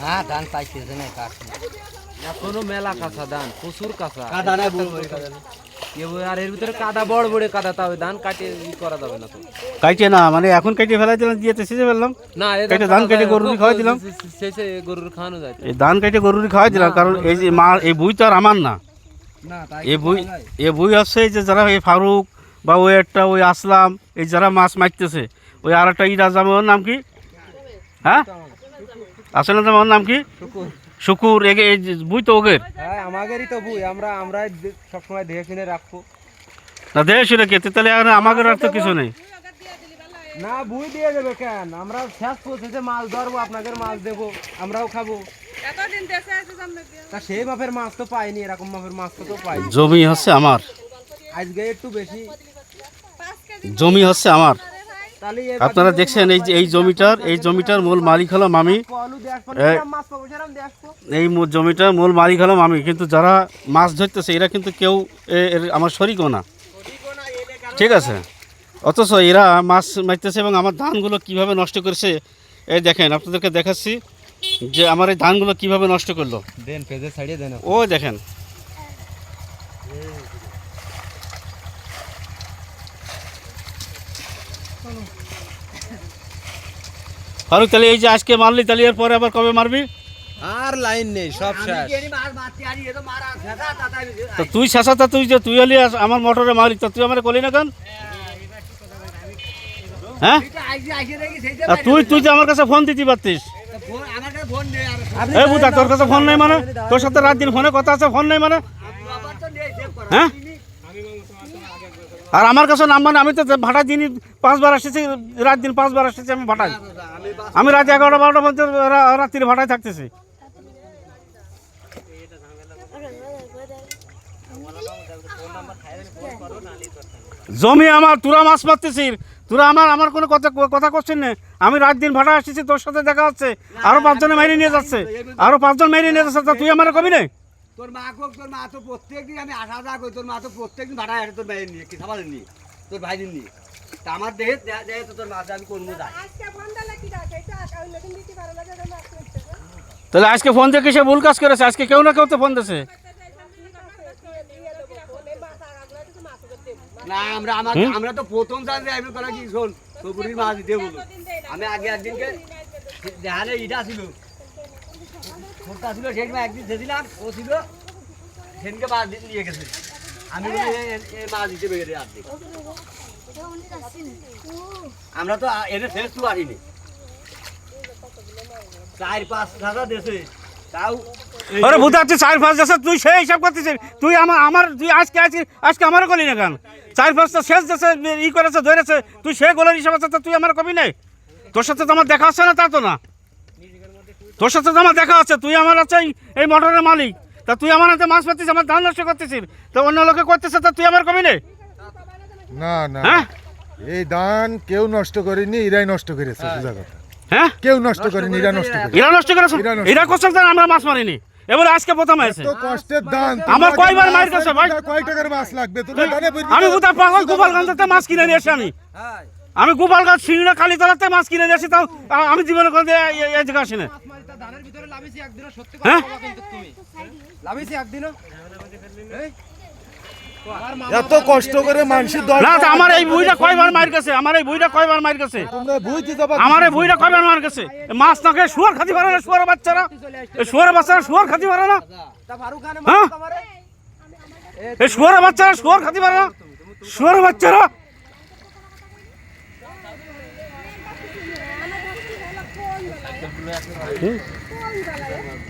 হ্যাঁ ধান পাইতেছে না কাঠ এখনও মেলা কাঁচা ধান প্রচুর কাঁচা। কাদা নাই বড় বড় কাদা। আর এর ভিতরে কাদা বড় বড় কাদা তাও ধান কাটে ই করা যাবে না তো। কাইটে না মানে এখন কাইটে ফেলাই দিলাম দিয়েতে শেষে ফেললাম। না কেটে ধান কেটে গরুর খাওয়াই দিলাম। শেষে গরুর খাওয়ানো যায় এই ধান কাইটে গরুরি খাওয়াই দিলাম কারণ এই যে মা এই বই তো আর আমার না। এই বই এই বই হচ্ছে এই যে যারা এই ফারুক বা ওই একটা ওই আসলাম এই যারা মাছ মারতেছে ওই আর একটা ইরাজ আমার নাম কি? হ্যাঁ? আসলে তোমার নাম কি? শুকুর। এগে এই যে বুই তো ওগের হ্যাঁ আমাদেরই তো বুই আমরা আমরাই দে- সবসময় দেখে শুনে রাখব। না দেখে শুনে কে তাহলে আর আমাদের আর তো কিছু নেই। না বুই দিয়ে দেবে কেন? আমরা শেষ পৌঁছেছে মাছ ধরবো আপনাদের মাছ দেবো আমরাও খাব। সেই মাপের মাছ তো পাইনি এরকম মাপের মাছ তো তো পাই জমি হচ্ছে আমার। আজকে একটু বেশি। জমি হচ্ছে আমার। আপনারা দেখছেন এই যে এই জমিটার এই জমিটার মূল মালিক হলাম আমি আলু দেখব এই- জমিটার মূল মালিক হলাম আমি কিন্তু যারা মাছ ধরতেছে এরা কিন্তু কেউ এ- এর আমার শরিকও না। ঠিক আছে? অথচ এরা মাছ মারতেছে এবং আমার ধানগুলো কীভাবে নষ্ট করেছে এই দেখেন আপনাদেরকে দেখাচ্ছি যে আমার এই ধানগুলো কীভাবে নষ্ট করল। ও দেখেন। ফারুক তাহলে এই যে আজকে মারলি তাহলে এর পরে আবার কবে মারবি? আর লাইন নেই সব শেষ। তো মারা ফেদা তাতাই তো তুই শেষাতা তুই যে তুই হলি আস- আমার মোটরে মালিক তো তুই আমার কলি না কেন? হ্যাঁ? তুই তুই যে আমার কাছে ফোন দিতে পারতিস? ফোন আমার কাছে ফোন নেই আর। এই বুঝা তোর কাছে ফোন নেই মানে? তোর সাথে রাত দিন ফোনে কথা আছে ফোন নেই মানে? আবার তো নেই সেভ করা। হ্যাঁ? আর আমার কাছে নাম মানে আমি তো ভাড়া দিনই পাঁচবার আসতেছি, রাত দিন পাঁচবার আসতেছি, আমি ভাড়াই আমি রাত এগারোটা বারোটা পর্যন্ত রাত্রির ভাড়ায় থাকতেছি। জমি আমার, তোরা মাছ মারতেছিস তোরা আমার আমার কোনো কথা কথা করছেন না। আমি রাত দিন ভাড়া আসতেছি, তোর সাথে দেখা হচ্ছে। আরও পাঁচজনে মেরে নিয়ে যাচ্ছে। আরও পাঁচজন মেরে নিয়ে যাচ্ছে তুই আমার কবি না তোর মা কোক তোর মা তো প্রত্যেকদিন আমি আসা যাওয়া করি তোর মা তো প্রত্যেকদিন ভাড়ায় আসে তোর ভাইয়ের নিয়ে কি সামালের নিয়ে তোর ভাইদের নিয়ে। তা আমার দেহে দেহে- তো তোর মা আমি করব যাই আজকে ফোন দিলে কি রাখে এটা অন্য দিন দিতে পারো না। তাহলে আজকে ফোন দিয়ে সে ভুল কাজ করেছে? আজকে কেউ না কেউ তো ফোন দিয়েছে না আমরা আমার আমরা তো প্রথম জানি আমি করা কি শোন সবুরির মাছ দিতে বলো। আমি আগে একদিনকে দেখালে ইটা ছিল। ছিল একদিন ও ছিল, সেদিনকে নিয়ে গেছে। আমি দিতে আমরা তো এনে শেষ তো আসিনি চার পাঁচ হাজার দেশে, তাও তুই হিসাব তুই আমার আমার, তুই আজকে আজকে না কেন? চার ই করেছে, ধরেছে, তুই সে গোলের হিসাব আছে তুই আমার কবি নেই? তোর সাথে তো আমার দেখা হচ্ছে না, তা তো না। তোর সাথে তো আমার দেখা হচ্ছে তুই আমার আছে এই- মোটরের মালিক। তা তুই আমার হাতে মাছ পাচ্ছিস আমার ধান নষ্ট করতেছিস। তো অন্য লোকে করতেছে তা তুই আমার কবি নেই না না। হ্যাঁ? এই ধান কেউ নষ্ট করেনি এরাই নষ্ট করেছে সোজা কথা। হ্যাঁ? কেউ নষ্ট করেনি এরা নষ্ট করেছে। এরা নষ্ট করেছে? এরা করছে। আমরা মাছ মারিনি। এবার আজকে প্রথম হয়েছে। তো কষ্টের ধান আমার কয়বার মার লাগবে, ভাই? কয় টাকার মাছ লাগবে? তোমার ধানে বলবি আমি তো- কোথায় পাগল গোপালগঞ্জতে মাছ কিনে নিয়ে এসে আমি। আমি গোপালগঞ্জ সিংড়া কালীতলাতে মাছ কিনে নিয়ে এসে তাও আমি জীবনে কোনো এই- জায়গা আসি না লাভিছি একদিনও সত্যি হ্যাঁ? কথা কিন্তু তুমি। লাভিছি একদিনও? এত কষ্ট করে মানুষের দল না আমার এই বুইটা কয়বার মার গেছে? আমার এই বুইটা কয়বার মার গেছে? তোমরা বুঝতে যাবা আমার এই বুইটা কয়বার মার গেছে? এ মাছ না খেয়ে শুয়ার খাতি পারে না শুয়ার বাচ্চারা? এই শুয়ার বাচ্চারা শুয়ার খাতি পারে না? হ্যাঁ? এই শুয়ার বাচ্চারা শুয়ার খাতি পারে না? শুয়ার বাচ্চারা বেলায়